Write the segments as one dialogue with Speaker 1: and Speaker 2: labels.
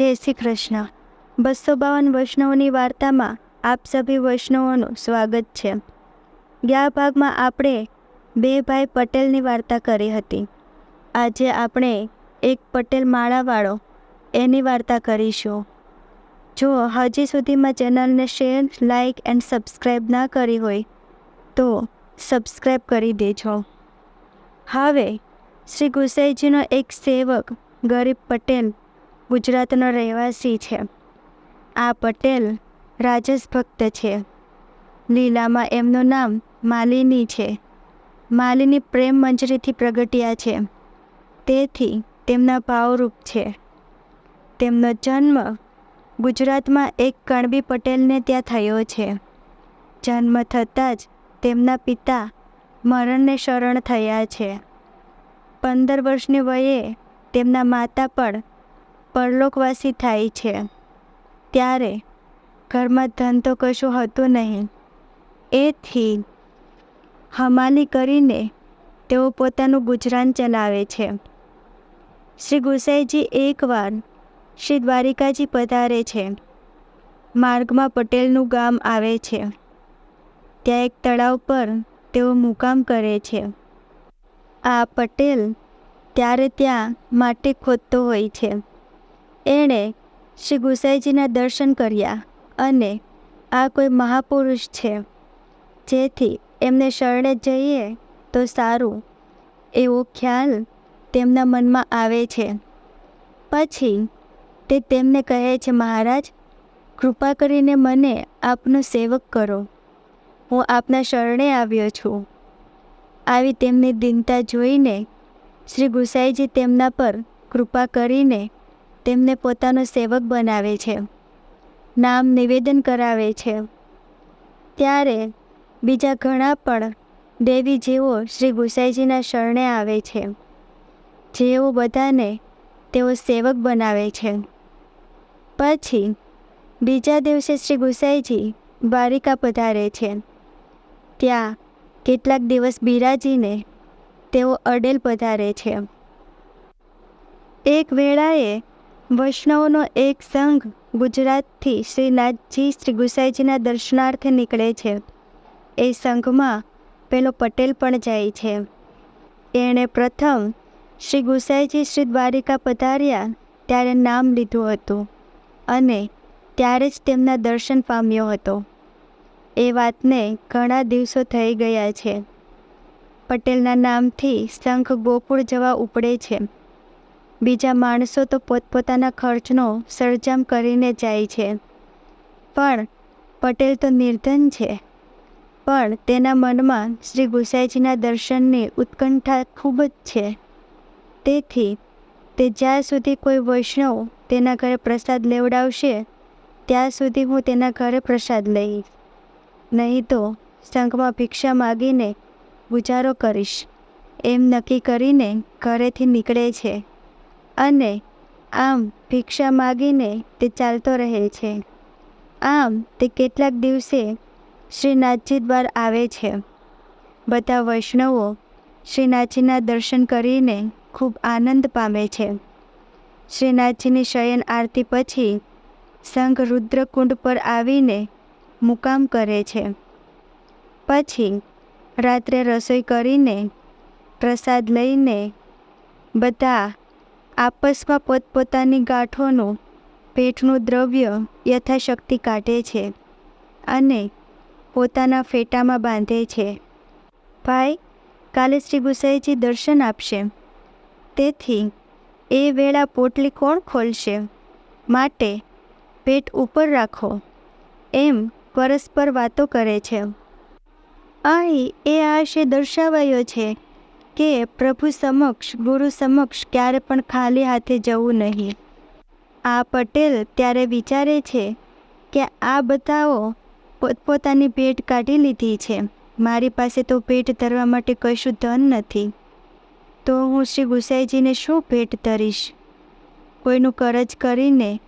Speaker 1: જય શ્રી કૃષ્ણ. બસો બાવન વૈષ્ણવની વાર્તામાં આપ સભી વૈષ્ણવોનું સ્વાગત છે. ગયા ભાગમાં આપણે બે ભાઈ પટેલની વાર્તા કરી હતી. આજે આપણે એક પટેલ માળાવાળો એની વાર્તા કરીશું. જો હજી સુધીમાં ચેનલને શેર લાઇક એન્ડ સબસ્ક્રાઈબ ના કરી હોય, તો સબસ્ક્રાઈબ કરી દેજો. હવે શ્રી ગુસાઈજીનો એક સેવક ગરીબ પટેલ ગુજરાતનો રહેવાસી છે. આ પટેલ રાજસ ભક્ત છે. લીલામાં એમનું નામ માલિની છે. માલિની પ્રેમ મંજરીથી પ્રગટ્યા છે. તેથી તેમના ભાવરૂપ છે. તેમનો જન્મ ગુજરાતમાં એક કણબી પટેલને ત્યાં થયો છે. જન્મ થતાં જ તેમના પિતા મરણને શરણ થયા છે. પંદર વર્ષની વયે તેમના માતા પણ પરલોકવાસી થાય છે. ત્યારે ઘરમાં ધન તો કશું હતું નહીં. એથી હમાલી કરીને તેઓ પોતાનું ગુજરાન ચલાવે છે. શ્રી ગુસાઈજી એકવાર શ્રી દ્વારિકાજી પધારે છે. માર્ગમાં પટેલનું ગામ આવે છે. ત્યાં એક તળાવ પર તેઓ મુકામ કરે છે. આ પટેલ ત્યારે ત્યાં માટી ખોદતો હોય છે. એણે શ્રી ગુસાઈજીના દર્શન કર્યા અને આ કોઈ મહાપુરુષ છે. જેથી એમને શરણે જઈએ તો સારું, એવો ખ્યાલ તેમના મનમાં આવે છે. પછી તે તેમને કહે છે, મહારાજ, કૃપા કરીને મને આપનો સેવક કરો. હું આપના શરણે આવ્યો છું. આવી તેમની દિનતા જોઈને શ્રી ગુસાઈજી તેમના પર કૃપા કરીને તેમને પોતાનો સેવક બનાવે છે. નામ નિવેદન કરાવે છે. ત્યારે બીજા ઘણા પણ દેવી જેઓ શ્રી ગુસાઈજીના શરણે આવે છે. જેઓ બધાને તેઓ સેવક બનાવે છે. પછી બીજા દિવસે શ્રી ગુસાઈજી બારિકા પધારે છે. ત્યાં કેટલાક દિવસ બિરાજીને તેઓ અડેલ પધારે છે. એક વેળાએ વૈષ્ણવનો એક સંઘ ગુજરાતથી શ્રીનાથજી શ્રી ગુસાઈજીના દર્શનાર્થે નીકળે છે. એ સંઘમાં પેલો પટેલ પણ જાય છે. એણે પ્રથમ શ્રી ગુસાઈજી શ્રી દ્વારિકા પધાર્યા, ત્યારે નામ લીધું હતું અને ત્યારે જ તેમના દર્શન પામ્યો હતો. એ વાતને ઘણા દિવસો થઈ ગયા છે. પટેલના નામથી શંખ ગોકુળ જવા ઉપડે છે. બીજા માણસો તો પોતપોતાના ખર્ચનો સરજામ કરીને જાય છે. પણ પટેલ તો નિર્ધન છે. પણ તેના મનમાં શ્રી ગુસાઈજીના દર્શનની ઉત્કંઠા ખૂબ જ છે. તેથી તે જ્યાં સુધી કોઈ વૈષ્ણવ તેના ઘરે પ્રસાદ લેવડાવશે, ત્યાં સુધી હું તેના ઘરે પ્રસાદ લઈશ. નહીં તો સંઘમાં ભિક્ષા માગીને ગુજારો કરીશ. એમ નક્કી કરીને ઘરેથી નીકળે છે. અને આમ ભિક્ષા માગીને તે ચાલતો રહે છે. આમ તે કેટલાક દિવસે શ્રીનાથજી દ્વાર આવે છે. બધા વૈષ્ણવો શ્રીનાથજીના દર્શન કરીને ખૂબ આનંદ પામે છે. શ્રીનાથજીની શયન આરતી પછી સંઘ રુદ્રકુંડ પર આવીને મુકામ કરે છે. પછી રાત્રે રસોઈ કરીને પ્રસાદ લઈને બધા આપસમાં પોતપોતાની ગાંઠોનું ભેટનું દ્રવ્ય યથાશક્તિ કાઢે છે અને પોતાના ફેટામાં બાંધે છે. ભાઈ, કાલે શ્રી ગુસાઈજી દર્શન આપશે. તેથી, એ વેળા પોટલી કોણ ખોલશે? માટે પેટ ઉપર રાખો. એમ પરસ્પર વાતો કરે છે. અહીં એ આશય દર્શાવાયો છે કે પ્રભુ સમક્ષ, ગુરુ સમક્ષ ક્યારે પણ ખાલી હાથે જવું નહીં. આ પટેલ ત્યારે વિચારે છે કે આ બધાઓ પોતપોતાની ભેટ કાઢી લીધી છે. મારી પાસે તો ભેટ ધરવા માટે કશું ધન નથી. તો હું શ્રી ગુસાઈજીને શું ભેટ ધરીશ? કોઈનું કરજ કરીને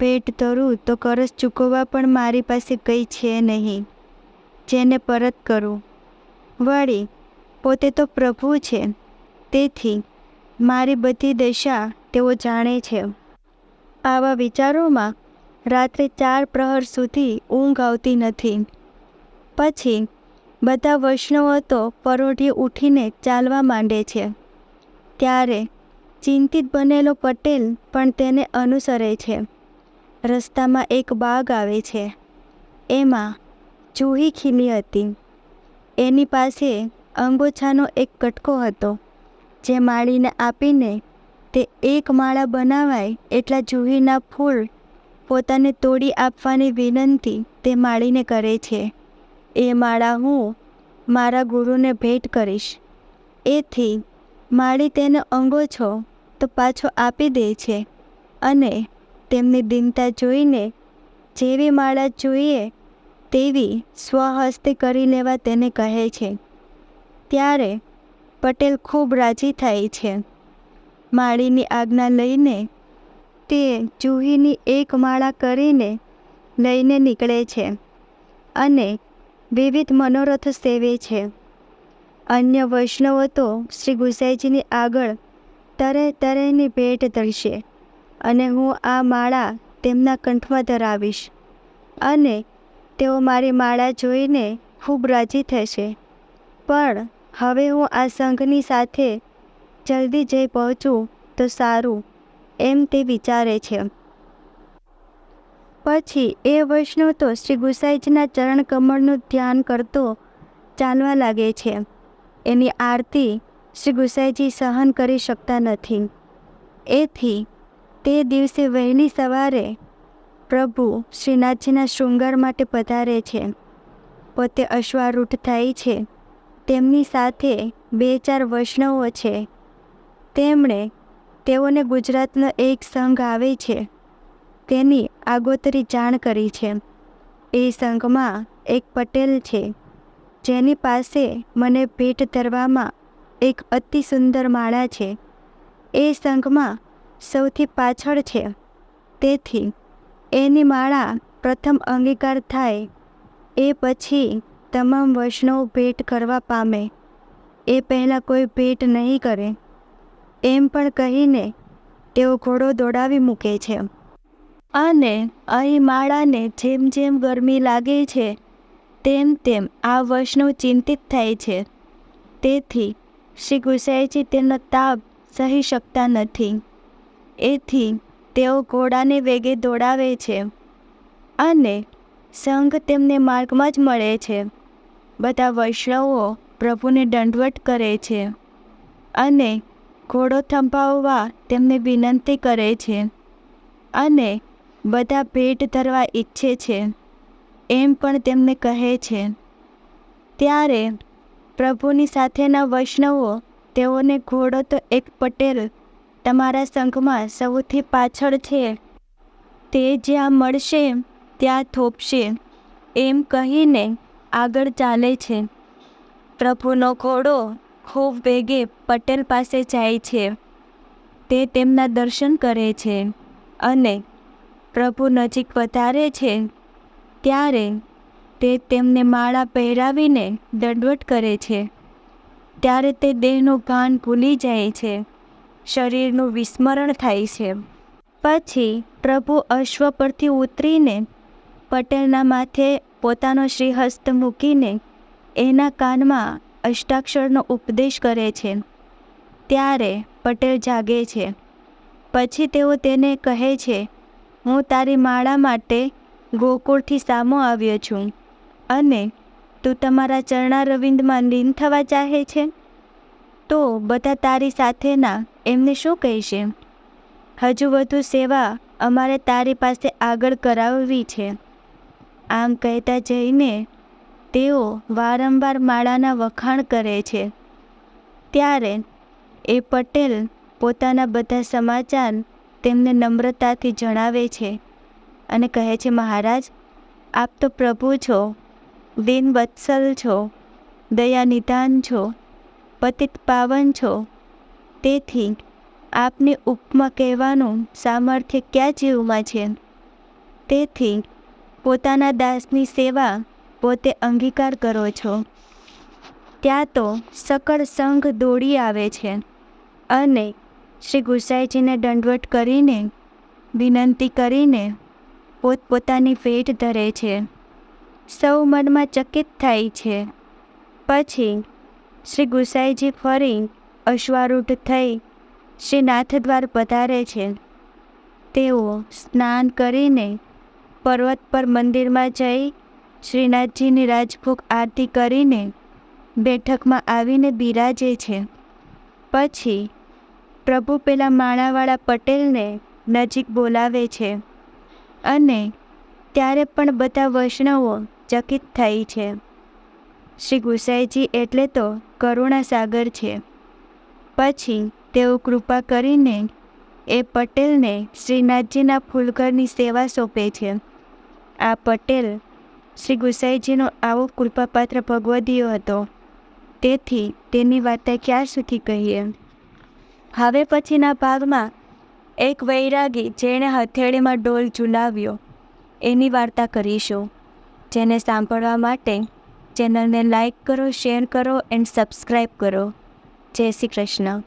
Speaker 1: ભેટ ધરું તો કરજ ચૂકવવા પણ મારી પાસે કંઈ છે નહીં. જેને પરત કરું. વળી પોતે તો પ્રભુ છે. તેથી મારી બધી દશા તેઓ જાણે છે. આવા વિચારોમાં રાત્રે ચાર પ્રહર સુધી ઊંઘ આવતી નથી. પછી બધા વૈષ્ણવો તો પરોઢી ઉઠીને ચાલવા માંડે છે. ત્યારે ચિંતિત બનેલો પટેલ પણ તેને અનુસરે છે. રસ્તામાં એક બાગ આવે છે. એમાં જૂહી ખીલી હતી. એની પાસે અંગોછાનો એક કટકો હતો, જે માળીને આપીને તે એક માળા બનાવાય એટલા જૂહીના ફૂલ પોતાને તોડી આપવાની વિનંતી તે માળીને કરે છે. એ માળા હું મારા ગુરુને ભેટ કરીશ. એથી માળી તેને અંગોછો તો પાછો આપી દે છે અને તેમની દિનતા જોઈને જેવી માળા જોઈએ તેવી સ્વહસ્તે કરી લેવા તેને કહે છે. ત્યારે પટેલ ખૂબ રાજી થાય છે. માળીની આજ્ઞા લઈને તે જુહીની એક માળા કરીને લઈને નીકળે છે અને વિવિધ મનોરથ સેવે છે. અન્ય વૈષ્ણવો તો શ્રી ગુસાઈજીની આગળ તરે તરેની ભેટ ધરશે અને હું આ માળા તેમના કંઠમાં ધરાવીશ અને તેઓ મારી માળા જોઈને ખૂબ રાજી થશે. પણ હવે હું આ સંઘની સાથે જલ્દી જઈ પહોંચું તો સારું, એમ તે વિચારે છે. પછી એ વૈષ્ણવ તો શ્રી ગુસાઈજીના ચરણ કમળનું ધ્યાન કરતો ચાલવા લાગે છે. એની આરતી શ્રી ગુસાઈજી સહન કરી શકતા નથી. એથી તે દિવસે વહેલી સવારે પ્રભુ શ્રીનાથજીના શૃંગાર માટે પધારે છે. પોતે અશ્વારૂઢ થાય છે. તેમની સાથે બે ચાર વૈષ્ણવો છે. તેમણે તેઓને ગુજરાતનો એક સંઘ આવે છે. તેની આગોતરી જાણ કરી છે. એ સંઘમાં એક પટેલ છે. જેની પાસે મને ભેટ ધરવામાં એક અતિ સુંદર માળા છે. એ સંઘમાં સૌથી પાછળ છે. તેથી એની માળા પ્રથમ અંગીકાર થાય એ પછી તમામ વૈષ્ણવ ભેટ કરવા પામે. એ પહેલાં કોઈ ભેટ નહીં કરે. એમ પણ કહીને તેઓ ઘોડો દોડાવી મૂકે છે. અને અહીં માળાને જેમ જેમ ગરમી લાગે છે, તેમ તેમ આ વૈષ્ણવ ચિંતિત થાય છે. તેથી શ્રી ગુસાઈજી તેનો તાપ સહી શકતા નથી. એથી તેઓ ઘોડાને વેગે દોડાવે છે. અને સંઘ તેમને માર્ગમાં જ મળે છે. બધા વૈષ્ણવો પ્રભુને દંડવટ કરે છે અને ઘોડો થંભાવવા તેમને વિનંતી કરે છે અને બધા ભેટ ધરવા ઈચ્છે છે એમ પણ તેમને કહે છે. ત્યારે પ્રભુની સાથેના વૈષ્ણવો તેઓને ઘોડો તો એક પટેલ તમારા સંઘમાં સૌથી પાછળ છે. તે જ્યાં મળશે ત્યાં થોપશે એમ કહીને આગળ ચાલે છે. પ્રભુનો ઘોડો ખૂબ વેગે પટેલ પાસે જાય છે. તે તેમના દર્શન કરે છે અને પ્રભુ નજીક વધારે છે. ત્યારે તે તેમને માળા પહેરાવીને દંડવટ કરે છે. ત્યારે તે દેહનું ભાન ભૂલી જાય છે. શરીરનું વિસ્મરણ થાય છે. પછી પ્રભુ અશ્વ પરથી ઉતરીને પટેલના માથે પોતાનો શ્રીહસ્ત મૂકીને એના કાનમાં અષ્ટાક્ષરનો ઉપદેશ કરે છે. ત્યારે પટેલ જાગે છે. પછી તેઓ તેને કહે છે, હું તારી માળા માટે ગોકુળથી સામો આવ્યો છું. અને તું તમારા ચરણા રવિંદમાં લીન થવા ચાહે છે? તો બધા તારી સાથેના એમને શું કહેશે? હજુ વધુ સેવા અમારે તારી પાસે આગળ કરાવવી છે. આમ કહેતા જઈને તેઓ વારંવાર માળાના વખાણ કરે છે. ત્યારે એ પટેલ પોતાના બધા સમાચાર તેમને નમ્રતાથી જણાવે છે અને કહે છે, મહારાજ, આપ તો પ્રભુ છો દિન વત્સલ છો દયા નિધાન છો, પતિત પાવન છો. તેથી આપની ઉપમા કહેવાનું સામર્થ્ય ક્યાં જીવમાં છે? તેથી પોતાના દાસની સેવા પોતે અંગીકાર કરો છો. ત્યાં તો સકળ સંઘ દોડી આવે છે અને શ્રી ગુસાઈજીને દંડવટ કરીને, વિનંતી કરીને પોતપોતાની ભેટ ધરે છે. સૌ મનમાં ચકિત થાય છે. પછી શ્રી ગુસાઈજી ફરી અશ્વારૂઢ થઈ શ્રી નાથદ્વાર પધારે છે. તેઓ સ્નાન કરીને પર્વત પર મંદિરમાં જઈ શ્રીનાથજીની રાજભોગ આરતી કરીને બેઠકમાં આવીને બિરાજે છે. પછી પ્રભુ પેલા માણાવાળા પટેલને નજીક બોલાવે છે અને ત્યારે પણ બધા વૈષ્ણવો ચકિત થાય છે. શ્રી ગુસાઈજી એટલે તો કરુણા સાગર છે. પછી તેઓ કૃપા કરીને એ પટેલને શ્રીનાથજીના ફૂલઘરની સેવા સોંપે છે. આ પટેલ શ્રી ગુસાઈજીનો આવો કૃપાપાત્ર ભગવદીયો હતો. તેથી તેની વાર્તા ક્યાં સુધી કહીએ? હવે પછીના ભાગમાં એક વૈરાગી જેણે હથેળીમાં ડોલ ઝુલાવ્યો. એની વાર્તા કરીશું. જેને સાંભળવા માટે ચેનલને લાઈક કરો, શેર કરો, એન્ડ સબસ્ક્રાઈબ કરો. જય શ્રી કૃષ્ણ.